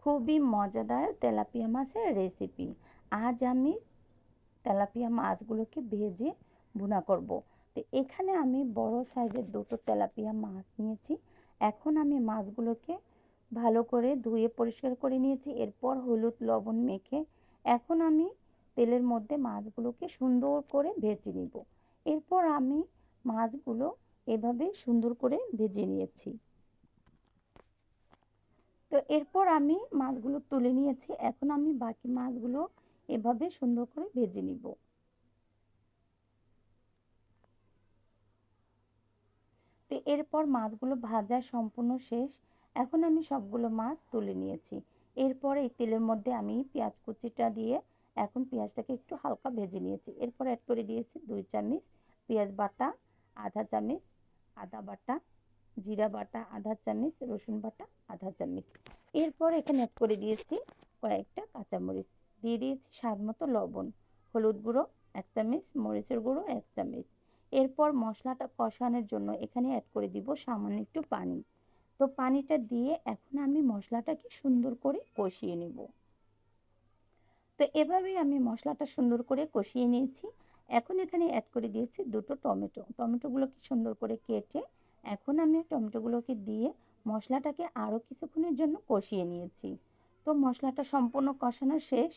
খুবই মজাদার তেলাপিয়া মাছের রেসিপি আজ আমি তেলাপিয়া মাছগুলোকে ভেজে ভুনা করব। তো এখানে আমি বড় সাইজের দুটো তেলাপিয়া মাছ নিয়েছি। এখন আমি মাছগুলোকে ভালো করে ধুয়ে পরিষ্কার করে নিয়েছি। এরপর হলুদ লবণ মেখে এখন আমি তেলের মধ্যে মাছগুলোকে সুন্দর করে ভেজে নিব। এরপর আমি মাছগুলো এভাবে সুন্দর করে ভেজে নিয়েছি। তো এরপর আমি মাছগুলো তুলে নিয়েছি। এখন আমি বাকি মাছগুলো এভাবে সুন্দর করে ভেজে নিব। তো এরপর মাছগুলো ভাজা সম্পূর্ণ শেষ। এখন আমি সবগুলো মাছ তুলে নিয়েছি। এরপর এই তেলের মধ্যে আমি পেঁয়াজ কুচিটা দিয়ে এখন পেঁয়াজটাকে একটু হালকা ভেজে নিয়েছি। এরপর অ্যাড করে দিয়েছি দুই চামচ পেঁয়াজ বাটা, আধা চামচ আদা বাটা জিরা বাটা, আধা চামচ, রসুন বাটা, আধা চামচ। এরপর এখানে অ্যাড করে দিয়েছি কয়েকটা কাঁচামরিচ। দিয়ে দিয়েছি স্বাদ মতো লবণ, হলুদ গুঁড়ো, এক চামচ, মরিচের গুঁড়ো, এক চামচ। এরপর মশলাটা কষানোর জন্য এখানে অ্যাড করে দিব সামান্য একটু পানি। তো পানিটা দিয়ে এখন আমি মশলাটাকে সুন্দর করে কষিয়ে নেব। তো এভাবেই আমি মশলাটা সুন্দর করে কষিয়ে নিয়েছি। এখন এখানে অ্যাড করে দিয়েছি দুটো টমেটো। টমেটোগুলোকে সুন্দর করে কেটে এখন আমি টমেটোগুলোকে দিয়ে মশলাটাকে আরও কিছুক্ষণের জন্য কষিয়ে নিয়েছি। তো মশলাটা সম্পূর্ণ কষানো শেষ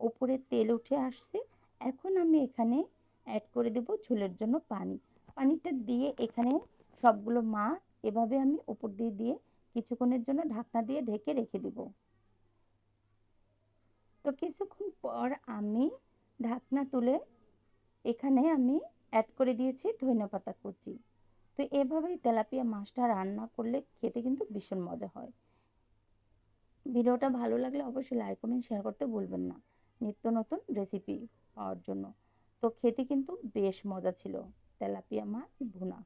উপরে তেল উঠে আসছে। এখন আমি এখানে অ্যাড করে দেব ঝোলের জন্য পানি। পানিটা দিয়ে এখানে সবগুলো মাছ এভাবে আমি উপর দিয়ে দিয়ে কিছুক্ষণের জন্য ঢাকনা দিয়ে ঢেকে রেখে দেব। তো কিছুক্ষণ পর আমি ঢাকনা তুলে এখানে আমি অ্যাড করে দিয়েছি ধনেপাতা কুচি। তো এভাবেই তেলাপিয়া মাছটা রান্না করলে খেতে কিন্তু ভীষণ মজা হয়। ভিডিওটা ভালো লাগলে অবশ্যই লাইক কমেন্ট শেয়ার করতে ভুলবেন না। নিত্য নতুন রেসিপি পাওয়ার জন্য। তো খেতে কিন্তু বেশ মজা ছিল তেলাপিয়া মাছ ভুনা।